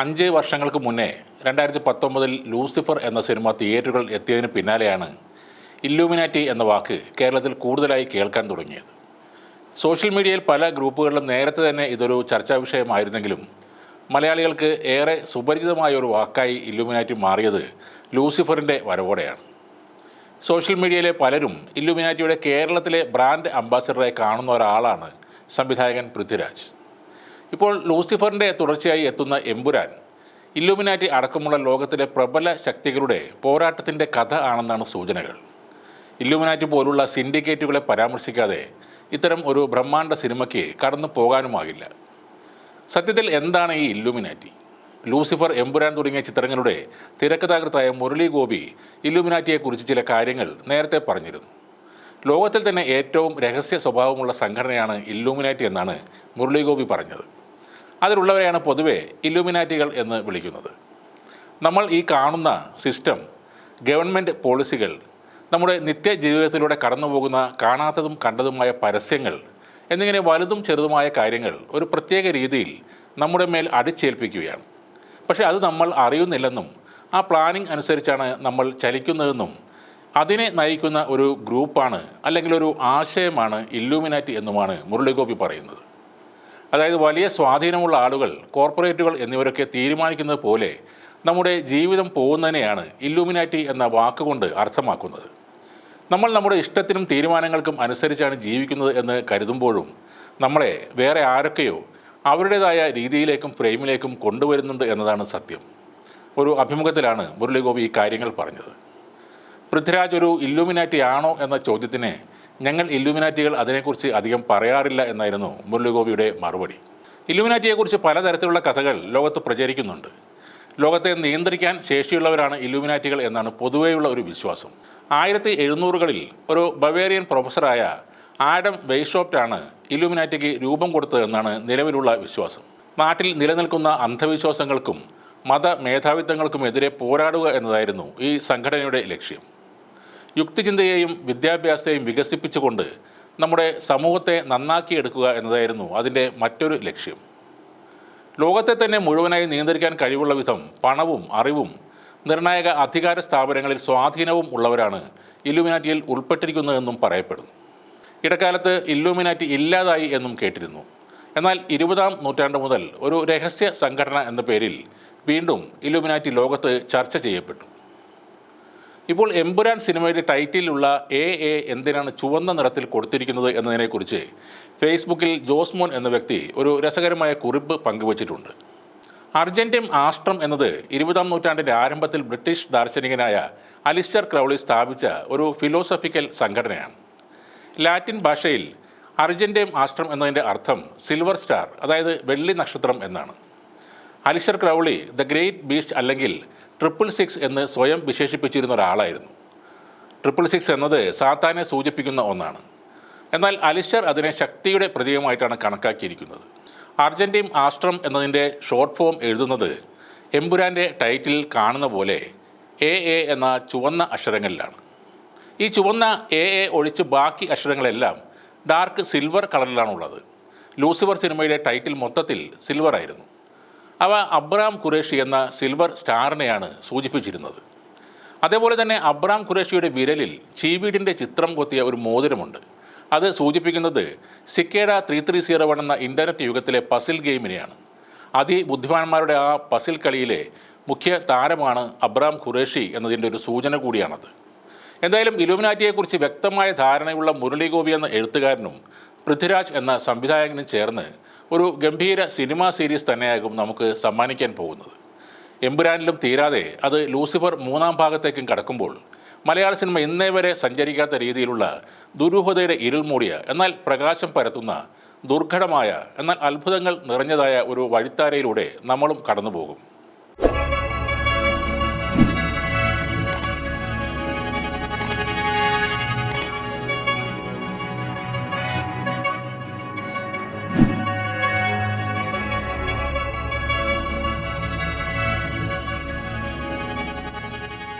അഞ്ച് വർഷങ്ങൾക്ക് മുന്നേ രണ്ടായിരത്തി പത്തൊമ്പതിൽ ലൂസിഫർ എന്ന സിനിമ തിയേറ്ററുകൾ എത്തിയതിന് പിന്നാലെയാണ് ഇല്ലൂമിനാറ്റി എന്ന വാക്ക് കേരളത്തിൽ കൂടുതലായി കേൾക്കാൻ തുടങ്ങിയത്. സോഷ്യൽ മീഡിയയിൽ പല ഗ്രൂപ്പുകളിലും നേരത്തെ തന്നെ ഇതൊരു ചർച്ചാ വിഷയമായിരുന്നെങ്കിലും മലയാളികൾക്ക് ഏറെ സുപരിചിതമായ ഒരു വാക്കായി ഇല്ലുമിനാറ്റി മാറിയത് ലൂസിഫറിന്റെ വരവോടെയാണ്. സോഷ്യൽ മീഡിയയിലെ പലരും ഇല്ലുമിനാറ്റിയുടെ കേരളത്തിലെ ബ്രാൻഡ് അംബാസിഡറായി കാണുന്ന ഒരാളാണ് സംവിധായകൻ പൃഥ്വിരാജ്. ഇപ്പോൾ ലൂസിഫറിന്റെ തുടർച്ചയായി എത്തുന്ന എമ്പുരാൻ ഇല്ലുമിനാറ്റി അടക്കമുള്ള ലോകത്തിലെ പ്രബല ശക്തികളുടെ പോരാട്ടത്തിന്റെ കഥ ആണെന്നാണ് സൂചനകൾ. ഇല്ലുമിനാറ്റി പോലുള്ള സിൻഡിക്കേറ്റുകളെ പരാമർശിക്കാതെ ഇത്തരം ഒരു ബ്രഹ്മാണ്ഡ സിനിമയ്ക്ക് കടന്നു പോകാനുമാകില്ല. സത്യത്തിൽ എന്താണ് ഈ ഇല്ലുമിനാറ്റി? ലൂസിഫർ എമ്പുരാൻ തുടങ്ങിയ ചിത്രങ്ങളുടെ തിരക്കഥാകൃത്തായ മുരളി ഗോപി ഇല്ലുമിനാറ്റിയെക്കുറിച്ച് ചില കാര്യങ്ങൾ നേരത്തെ പറഞ്ഞിരുന്നു. ലോകത്തിൽ തന്നെ ഏറ്റവും രഹസ്യ സ്വഭാവമുള്ള സംഘടനയാണ് ഇല്ലുമിനാറ്റി എന്നാണ് മുരളി ഗോപി പറഞ്ഞത്. അതിലുള്ളവരെയാണ് പൊതുവെ ഇലുമിനാറ്റികൾ എന്ന് വിളിക്കുന്നത്. നമ്മൾ ഈ കാണുന്ന സിസ്റ്റം ഗവൺമെന്റ് പോളിസികൾ നമ്മുടെ നിത്യജീവിതത്തിലൂടെ കടന്നു പോകുന്ന കാണാത്തതും കണ്ടതുമായ പരസ്യങ്ങൾ എന്നിങ്ങനെ വലുതും ചെറുതുമായ കാര്യങ്ങൾ ഒരു പ്രത്യേക രീതിയിൽ നമ്മുടെ മേൽ അടിച്ചേൽപ്പിക്കുകയാണ്. പക്ഷേ അത് നമ്മൾ അറിയുന്നില്ലെന്നും ആ പ്ലാനിംഗ് അനുസരിച്ചാണ് നമ്മൾ ചലിക്കുന്നതെന്നും അതിനെ നയിക്കുന്ന ഒരു ഗ്രൂപ്പാണ് അല്ലെങ്കിൽ ഒരു ആശയമാണ് ഇല്ലൂമിനാറ്റി എന്നുമാണ് മുരളിഗോപി പറയുന്നത്. അതായത് വലിയ സ്വാധീനമുള്ള ആളുകൾ കോർപ്പറേറ്റുകൾ എന്നിവരൊക്കെ തീരുമാനിക്കുന്നത് പോലെ നമ്മുടെ ജീവിതം പോകുന്നതിനെയാണ് ഇല്ലുമിനാറ്റി എന്ന വാക്കുകൊണ്ട് അർത്ഥമാക്കുന്നത്. നമ്മൾ നമ്മുടെ ഇഷ്ടത്തിനും തീരുമാനങ്ങൾക്കും അനുസരിച്ചാണ് ജീവിക്കുന്നത് എന്ന് കരുതുമ്പോഴും നമ്മളെ വേറെ ആരൊക്കെയോ അവരുടേതായ രീതിയിലേക്കും ഫ്രെയിമിലേക്കും കൊണ്ടുവരുന്നുണ്ട് എന്നതാണ് സത്യം. ഒരു അഭിമുഖത്തിലാണ് മുരളിഗോപി ഈ കാര്യങ്ങൾ പറഞ്ഞത്. പൃഥ്വിരാജ് ഒരു ഇല്ലുമിനാറ്റി ആണോ എന്ന ചോദ്യത്തിന് ഞങ്ങൾ ഇല്ലുമിനാറ്റികൾ അതിനെക്കുറിച്ച് അധികം പറയാറില്ല എന്നായിരുന്നു മുരളിഗോപിയുടെ മറുപടി. ഇല്ലുമിനാറ്റിയെക്കുറിച്ച് പലതരത്തിലുള്ള കഥകൾ ലോകത്ത് പ്രചരിക്കുന്നുണ്ട്. ലോകത്തെ നിയന്ത്രിക്കാൻ ശേഷിയുള്ളവരാണ് ഇല്ലുമിനാറ്റികൾ എന്നാണ് പൊതുവെയുള്ള ഒരു വിശ്വാസം. ആയിരത്തി എഴുന്നൂറുകളിൽ ഒരു ബവേറിയൻ പ്രൊഫസറായ ആഡം വെയ്ഷോപ്റ്റാണ് ഇല്ലുമിനാറ്റിക്ക് രൂപം കൊടുത്തതെന്നാണ് നിലവിലുള്ള വിശ്വാസം. നാട്ടിൽ നിലനിൽക്കുന്ന അന്ധവിശ്വാസങ്ങൾക്കും മത മേധാവിത്വങ്ങൾക്കുമെതിരെ പോരാടുക എന്നതായിരുന്നു ഈ സംഘടനയുടെ ലക്ഷ്യം. യുക്തിചിന്തയെയും വിദ്യാഭ്യാസത്തെയും വികസിപ്പിച്ചുകൊണ്ട് നമ്മുടെ സമൂഹത്തെ നന്നാക്കിയെടുക്കുക എന്നതായിരുന്നു അതിന്റെ മറ്റൊരു ലക്ഷ്യം. ലോകത്തെ തന്നെ മുഴുവനായി നിയന്ത്രിക്കാൻ കഴിവുള്ള വിധം പണവും അറിവും നിർണായക അധികാര സ്ഥാപനങ്ങളിൽ സ്വാധീനവും ഉള്ളവരാണ് ഇല്ലുമിനാറ്റിയിൽ ഉൾപ്പെട്ടിരിക്കുന്നതെന്നും പറയപ്പെടുന്നു. ഇടക്കാലത്ത് ഇല്ലുമിനാറ്റി ഇല്ലാതായി എന്നും കേട്ടിരുന്നു. എന്നാൽ ഇരുപതാം നൂറ്റാണ്ട് മുതൽ ഒരു രഹസ്യ സംഘടന എന്ന പേരിൽ വീണ്ടും ഇല്ലുമിനാറ്റി ലോകത്ത് ചർച്ച ചെയ്യപ്പെട്ടു. ഇപ്പോൾ എമ്പുരാൻ സിനിമയുടെ ടൈറ്റിലുള്ള എ എ എന്തിനാണ് ചുവന്ന നിറത്തിൽ കൊടുത്തിരിക്കുന്നത് എന്നതിനെക്കുറിച്ച് ഫേസ്ബുക്കിൽ ജോസ്മോൻ എന്ന വ്യക്തി ഒരു രസകരമായ കുറിപ്പ് പങ്കുവച്ചിട്ടുണ്ട്. അർജന്റീൻ ആസ്ട്രം എന്നത് ഇരുപതാം നൂറ്റാണ്ടിന്റെ ആരംഭത്തിൽ ബ്രിട്ടീഷ് ദാർശനികനായ അലിസ്റ്റർ ക്രൗളി സ്ഥാപിച്ച ഒരു ഫിലോസഫിക്കൽ സംഘടനയാണ്. ലാറ്റിൻ ഭാഷയിൽ അർജന്റീൻ ആസ്ട്രം എന്നതിന്റെ അർത്ഥം സിൽവർ സ്റ്റാർ അതായത് വെള്ളി നക്ഷത്രം എന്നാണ്. Aleister Crowley the great beast അല്ലെങ്കിൽ ട്രിപ്പിൾ സിക്സ് എന്ന് സ്വയം വിശേഷിപ്പിച്ചിരുന്ന ഒരാളായിരുന്നു. ട്രിപ്പിൾ സിക്സ് എന്നത് സാത്താനെ സൂചിപ്പിക്കുന്ന ഒന്നാണ്. എന്നാൽ അലിഷർ അതിനെ ശക്തിയുടെ പ്രതീകമായിട്ടാണ് കണക്കാക്കിയിരിക്കുന്നത്. അർജന്റീൻ ആസ്ട്രം എന്നതിന്റെ ഷോർട്ട് ഫോം എഴുതുന്നത് എമ്പുരാന്റെ ടൈറ്റിൽ കാണുന്ന പോലെ എ എ എന്ന ചുവന്ന അക്ഷരങ്ങളിലാണ്. ഈ ചുവന്ന എ എ ഒഴിച്ച് ബാക്കി അക്ഷരങ്ങളെല്ലാം ഡാർക്ക് സിൽവർ കളറിലാണുള്ളത് ലൂസിഫർ സിനിമയുടെ ടൈറ്റിൽ മൊത്തത്തിൽ സിൽവർ ആയിരുന്നു. അവ അബ്രാം ഖുറേഷി എന്ന സിൽവർ സ്റ്റാറിനെയാണ് സൂചിപ്പിച്ചിരുന്നത്. അതേപോലെ തന്നെ അബ്രാം ഖുറേഷിയുടെ വിരലിൽ ചീവീടിന്റെ ചിത്രം കൊത്തിയ ഒരു മോതിരമുണ്ട്. അത് സൂചിപ്പിക്കുന്നത് Cicada three three zero one എന്ന ഇന്റർനെറ്റ് യുഗത്തിലെ പസിൽ ഗെയിമിനെയാണ്. അതിബുദ്ധിമാന്മാരുടെ ആ പസിൽ കളിയിലെ മുഖ്യ താരമാണ് അബ്രാം ഖുറേഷി എന്നതിന്റെ ഒരു സൂചന കൂടിയാണത്. എന്തായാലും ഇലുമിനാറ്റിയെക്കുറിച്ച് വ്യക്തമായ ധാരണയുള്ള മുരളി ഗോപി എന്ന എഴുത്തുകാരനും പൃഥ്വിരാജ് എന്ന സംവിധായകനും ചേർന്ന് ഒരു ഗംഭീര സിനിമാ സീരീസ് തന്നെയാകും നമുക്ക് സമ്മാനിക്കാൻ പോകുന്നത്. എമ്പുരാനിലും തീരാതെ അത് ലൂസിഫർ മൂന്നാം ഭാഗത്തേക്കും കടക്കുമ്പോൾ മലയാള സിനിമ ഇന്നേ വരെ സഞ്ചരിക്കാത്ത രീതിയിലുള്ള ദുരൂഹതയുടെ ഇരുൾമൂടിയ എന്നാൽ പ്രകാശം പരത്തുന്ന ദുർഘടമായ എന്നാൽ അത്ഭുതങ്ങൾ നിറഞ്ഞതായ ഒരു വഴിത്താരയിലൂടെ നമ്മളും കടന്നു പോകും